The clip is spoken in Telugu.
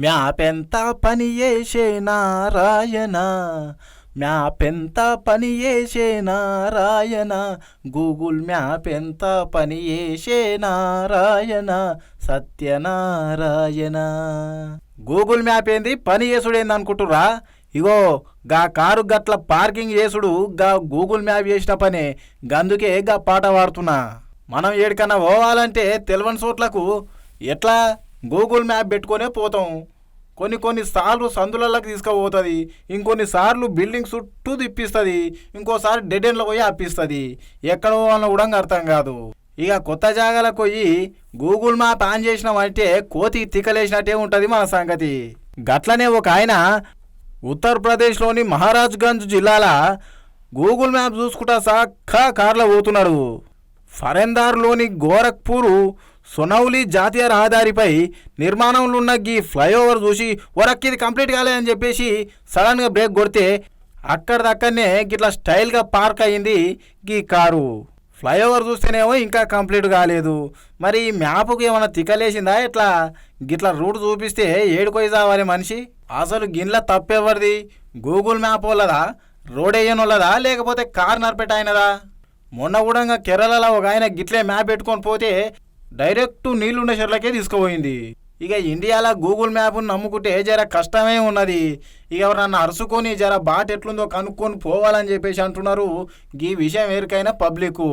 మ్యాపెంత పని చేసే నారాయణ మ్యాపెంత పని చేసే నారాయణ గూగుల్ మ్యాపెంత పని చేసే నారాయణ సత్యనారాయణ. గూగుల్ మ్యాప్ ఏంది పని చేసుడేంది అనుకుంటురా ఇగో గా కారు గట్ల పార్కింగ్ చేసుడు గా గూగుల్ మ్యాప్ చేసిన పనే. గందుకే గా పాట పాడుతున్నా. మనం ఏడికన్నా పోవాలంటే తెలవని చోట్లకు ఎట్లా? గూగుల్ మ్యాప్ పెట్టుకొనే పోతాం. కొన్ని కొన్ని సార్లు సందులలోకి తీసుకుపోతుంది. ఇంకొన్ని సార్లు బిల్డింగ్ చుట్టూ తిప్పిస్తుంది. ఇంకోసారి డెడ్ ఎండ్లో పోయి అప్పిస్తుంది ఎక్కడ పోవాలో కూడా అర్థం కాదు. ఇక కొత్త జాగాలకు పోయి గూగుల్ మ్యాప్ ఆన్ చేసినామంటే కోతి తిక్కలేసినట్టే ఉంటుంది మన సంగతి. గట్లనే ఒక ఆయన ఉత్తరప్రదేశ్లోని మహారాజ్గంజ్ జిల్లాల గూగుల్ మ్యాప్ చూసుకుంటా సక్కా కార్లో పోతున్నాడు. ఫరెందార్లోని గోరఖ్పూరు సొనౌలి జాతీయ రహదారిపై నిర్మాణంలో ఉన్న గీ ఫ్లైఓవర్ చూసి వరక్కి ఇది కంప్లీట్ కాలేదని చెప్పేసి సడన్గా బ్రేక్ కొడితే అక్కడిదక్కడనే గిట్లా స్టైల్గా పార్క్ అయింది గీ కారు. ఫ్లైఓవర్ చూస్తేనేమో ఇంకా కంప్లీట్ కాలేదు. మరి ఈ మ్యాప్కి ఏమైనా తిక్కలేసిందా ఎట్లా గిట్లా రూట్ చూపిస్తే ఏడుకోయి చావాలి మనిషి. అసలు గిన్నెల తప్పెవరిది గూగుల్ మ్యాప్ వాళ్ళదా రోడ్ వేయనోళ్ళదా లేకపోతే కార్ నర్పెట్ అయినదా? మొన్న కూడా ఇంకా కేరళలో ఒక ఆయన గిట్లే మ్యాప్ పెట్టుకొని పోతే డైరెక్ట్ నీళ్ళున్న చెర్లకే తీసుకుపోయింది. ఇక ఇండియాలో గూగుల్ మ్యాప్ను నమ్ముకుంటే జర కష్టమే ఉన్నది. ఇక నన్ను అరుచుకొని జర బాట ఎట్లుందో కనుక్కొని పోవాలని చెప్పేసి అంటున్నారు. ఈ విషయం ఎరికైనా పబ్లిక్